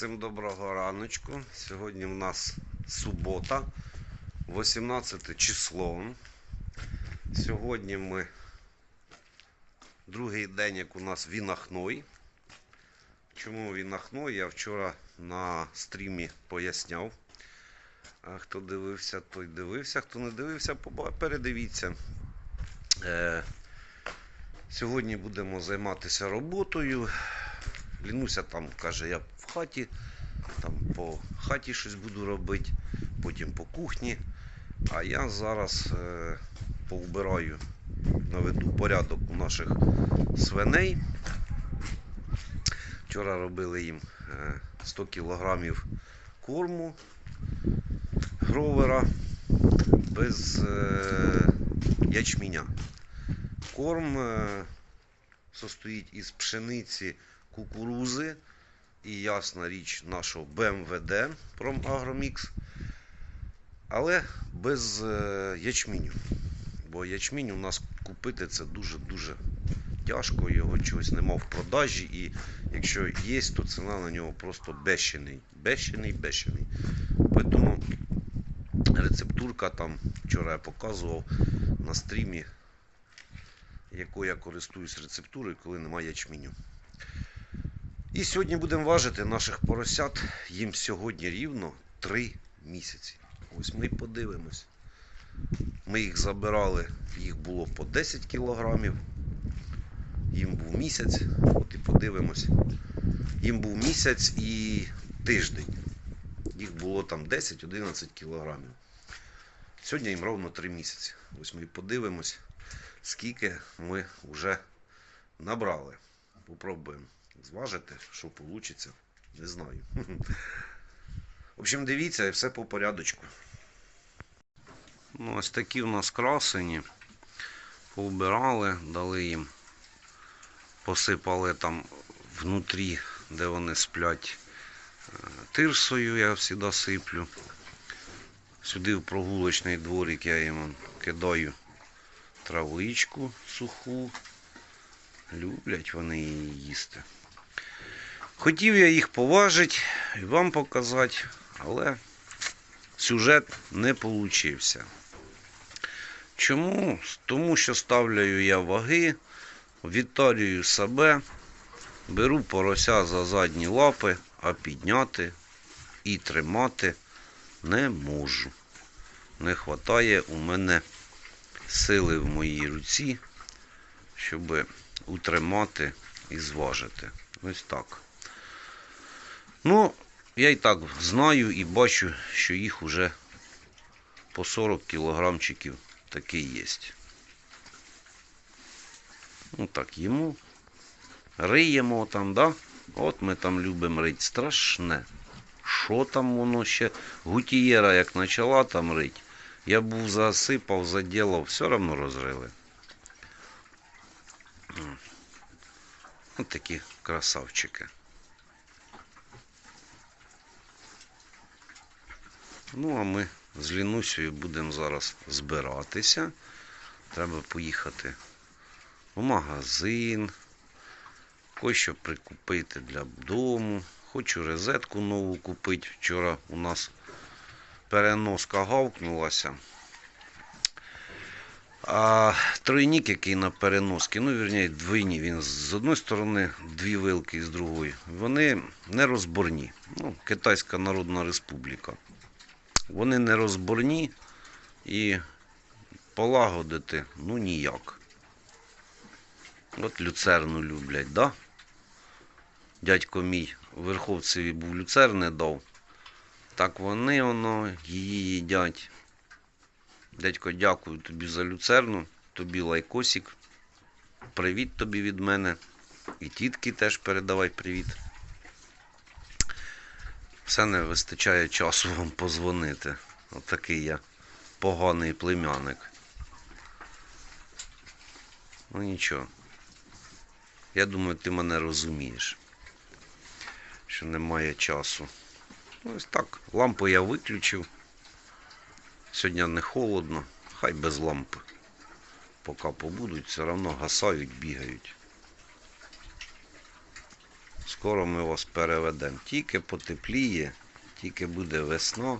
Всім доброго раночку. Сьогодні в нас субота, 18 число. Сьогодні ми другий день, як у нас вінахной. Чому вінахной? Я вчора на стрімі поясняв. А хто дивився, той дивився. Хто не дивився, передивіться. Е, сьогодні будемо займатися роботою. Лінуся там каже, я в хаті, там по хаті щось буду робити, потім по кухні. А я зараз е, повбираю, наведу порядок у наших свиней. Вчора робили їм е, 100 кілограмів корму гровера без е, ячменя. Корм е, состоїть із пшениці, кукурузи і ясна річ нашого БМВД Промагромікс, але без е, ячменю. Бо ячмінь у нас купити це дуже-дуже тяжко, його чогось нема в продажі, і якщо є, то ціна на нього просто бешений. Бешений, бешений. Тому рецептурка там вчора я показував на стрімі, якою я користуюсь рецептурою, коли немає ячменю. І сьогодні будемо важити наших поросят. Їм сьогодні рівно 3 місяці. Ось ми подивимось. Ми їх забирали, їх було по 10 кілограмів. Їм був місяць, от і подивимось. Їм був місяць і тиждень. Їх було там 10-11 кілограмів. Сьогодні їм ровно 3 місяці. Ось ми і подивимось, скільки ми вже набрали. Попробуємо зважити, що вийде. Не знаю. В общем, дивіться, і все по порядочку. Ну, ось такі в нас красені. Повбирали, дали їм, посипали там внутрі, де вони сплять е, тирсою, я завжди сиплю. Сюди в прогулочний дворик я їм кидаю травичку суху. Люблять вони її їсти. Хотів я їх поважити і вам показати, але сюжет не получився. Чому? Тому що ставляю я ваги, відтарюю себе, беру порося за задні лапи, а підняти і тримати не можу. Не вистачає у мене сили в моїй руці, щоб утримати і зважити. Ось так. Ну, я і так знаю і бачу, що їх уже по 40 кілограмчиків таки є. Ну так, їмо. Риємо там, да? От ми там любимо рить. Страшне. Що там воно ще? Гутієра як почала там рить. Я був засипав, заділав, все одно розрили. Ось такі красавчики. Ну, а ми з Лінусею будемо зараз збиратися. Треба поїхати в магазин, кое-що прикупити для дому. Хочу розетку нову купити. Вчора у нас переноска гавкнулася. А тройник, який на переноски, ну, вірніше, двійні, він з одної сторони, дві вилки з другої, вони нерозборні. Ну, Китайська Народна Республіка. Вони нерозборні і полагодити ну ніяк. От люцерну люблять, да? Дядько мій Верховцеві був люцерни дав. Так вони воно її їдять. Дядько, дякую тобі за люцерну, тобі лайкосик. Привіт тобі від мене. І тітки теж передавай привіт. Все не вистачає часу вам позвонити. Отакий я поганий племянник. Ну нічого. Я думаю, ти мене розумієш, що немає часу. Ну, Ось так. Лампу я виключив. Сьогодні не холодно, хай без лампи. Поки побудуть, все одно гасають, бігають. Скоро ми вас переведемо. Тільки потепліє, тільки буде весна.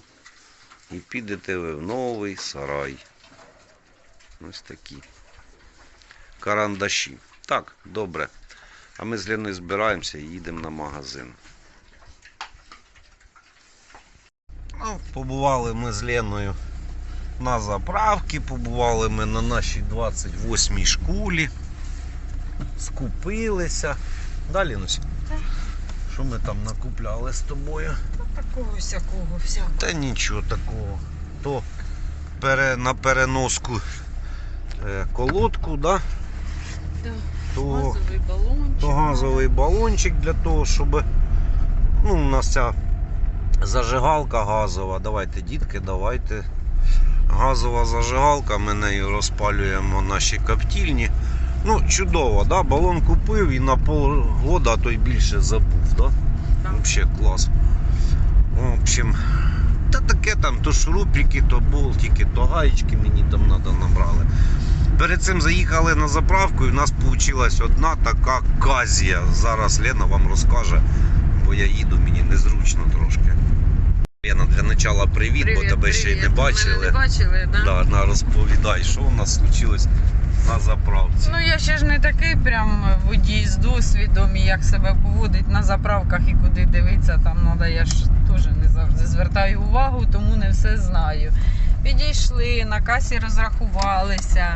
І підете ви в новий сарай. Ось такі. Карандаші. Так, добре. А ми з Леною збираємося і їдемо на магазин. Ну, побували ми з Леною на заправці, побували ми на нашій 28-й школі. Скупилися. Далі, Нуся? Так. Що ми там накупляли з тобою? Такого всякого, всякого. Та нічого такого. То пере, на переноску е, колодку, да? Да. то, Газовий балончик. то газовий балончик для того, щоб. Ну, у нас ця зажигалка газова. Давайте, дітки, давайте. Газова зажигалка, ми нею розпалюємо наші коптільні. Ну, чудово, да? балон купив і на полгода, а то й більше забув. Да? Так. Вообще клас. В общем, та таке там, то шурупики, то болтики, то гаєчки мені там надо набрали. Перед цим заїхали на заправку і в нас вийшла одна така казія. Зараз Лена вам розкаже, бо я їду, мені незручно трошки. Лена, для начала привіт, бо тебе ще й не бачили. Мене не бачили, да? Да, на розповідай, що у нас случилось на заправці. Ну я ще ж не такий прям водій з досвідом і як себе поводить на заправках і куди дивитися, там треба, я ж теж не завжди звертаю увагу, тому не все знаю. Підійшли, на касі розрахувалися.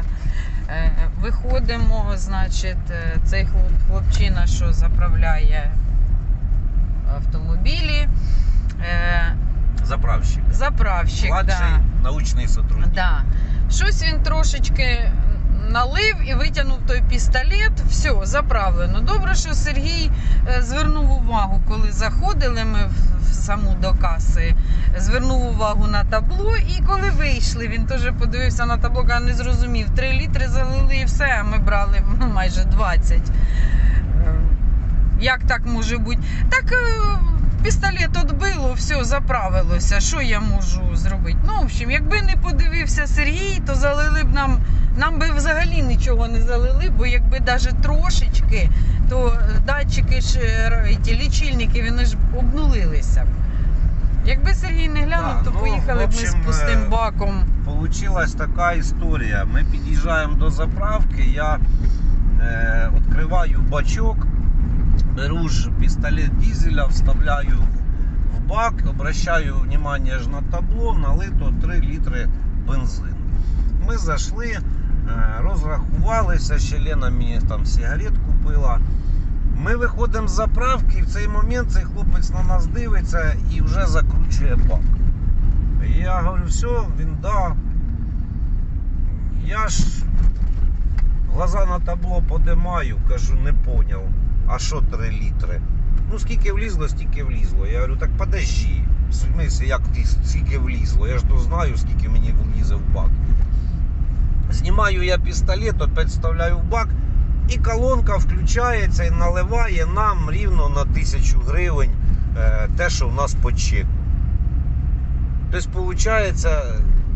Е, Виходимо, значить, е, цей хлопчина, що заправляє автомобілі, е, Заправщик. заправщик. Младший Да. научний сотрудник. Да. Щось він трошечки налив і витягнув той пістолет. Все, заправлено. Добре, що Сергій е, звернув увагу, коли заходили ми в- саму до каси. Звернув увагу на табло, і коли вийшли, він теж подивився на табло, каже, не зрозумів. Три літри залили і все, а ми брали майже 20. Е, Як так може бути? Так е, пістолет відбило, все, заправилося. Що я можу зробити? Ну, в общем, якби не подивився Сергій, то залили б нам. Нам би взагалі нічого не залили, бо якби навіть трошечки, то датчики ж е, ті лічильники вони ж обнулилися. Якби Сергій не глянув, Да, то ну, поїхали б ми з пустим е, баком. Получилась така історія. Ми під'їжджаємо до заправки, я е, відкриваю бачок, беру ж пістолет дізеля, вставляю в- бак, обращаю внимание ж на табло, налито 3 літри бензину. Ми зайшли, розрахувалися, ще Лена мені там сигарет купила. Ми виходимо з заправки, і в цей момент цей хлопець на нас дивиться і вже закручує бак. Я говорю, все, він да. Я ж глаза на табло подимаю, кажу, не поняв. А що 3 літри? Ну скільки влізло, стільки влізло. Я говорю, так подожди. В смислі, як скільки влізло? Я ж то знаю, скільки мені влізе в бак. Знімаю я пістолет, опять вставляю в бак, і колонка включається і наливає нам рівно на тисячу гривень е, те, що в нас по чеку. Тобто, виходить,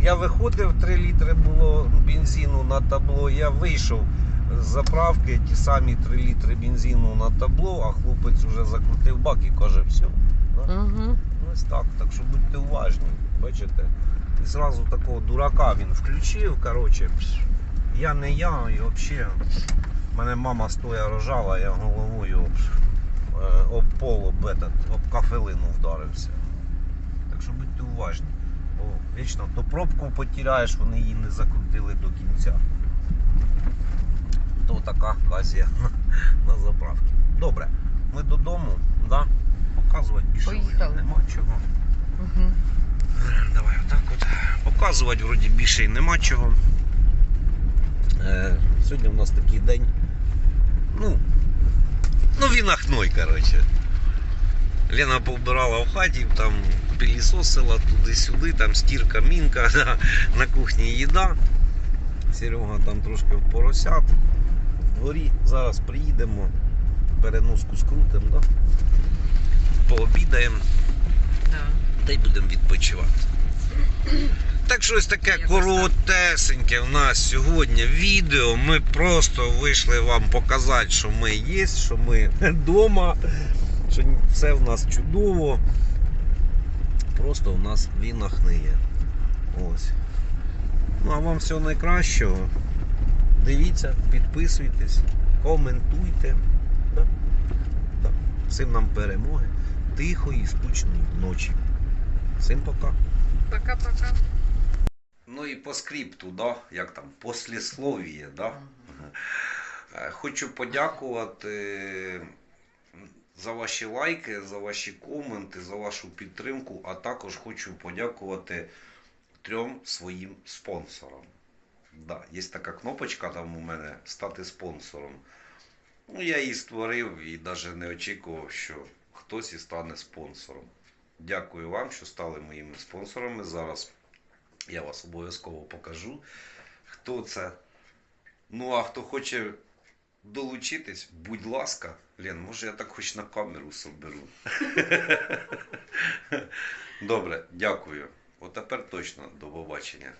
я виходив 3 літри було бензину на табло, я вийшов з заправки, ті самі 3 літри бензину на табло, а хлопець вже закрутив бак і каже, все. Да? Угу. Ось так. Так що будьте уважні, бачите. І зразу такого дурака він включив. Коротше, пш, я не я, і взагалі. Мене мама стоя рожала, я головою е, об пол, об, этот, об кафелину вдарився. Так що будьте уважні. Бо вічно то пробку потеряєш, вони її не закрутили до кінця. То така казія на, на заправці. Добре, ми додому, да? показувати більше Поїхали. нема чого. Угу. Давай отак от. Показувати вроді більше і нема чого. Е, сьогодні у нас такий день. Ну, ну він ахной, коротше. Лена повбирала в хаті, там пилісосила туди-сюди, там стірка, мінка, да, на кухні їда. Серега там трошки в поросят. В дворі зараз приїдемо, переноску скрутимо, да? пообідаємо Да. Та й будемо відпочивати. Так щось таке коротесеньке в нас сьогодні відео. Ми просто вийшли вам показати, що ми є, що ми вдома. що все в нас чудово. Просто у нас він нахниє. Ось. Ну а вам всього найкращого. Дивіться, підписуйтесь, коментуйте. Да? Да. Всім нам перемоги, тихої, спокійної ночі. Всім пока. Пока-пока. Ну і по скрипту, да? як там, послісловіє, да? Е, Хочу подякувати за ваші лайки, за ваші коменти, за вашу підтримку, а також хочу подякувати трьом своїм спонсорам. Да, є така кнопочка там у мене стати спонсором. Ну, я її створив і навіть не очікував, що хтось і стане спонсором. Дякую вам, що стали моїми спонсорами. Зараз я вас обов'язково покажу, хто це. Ну, а хто хоче долучитись, будь ласка, Лен, може я так хоч на камеру соберу. Добре, дякую. От тепер точно до побачення.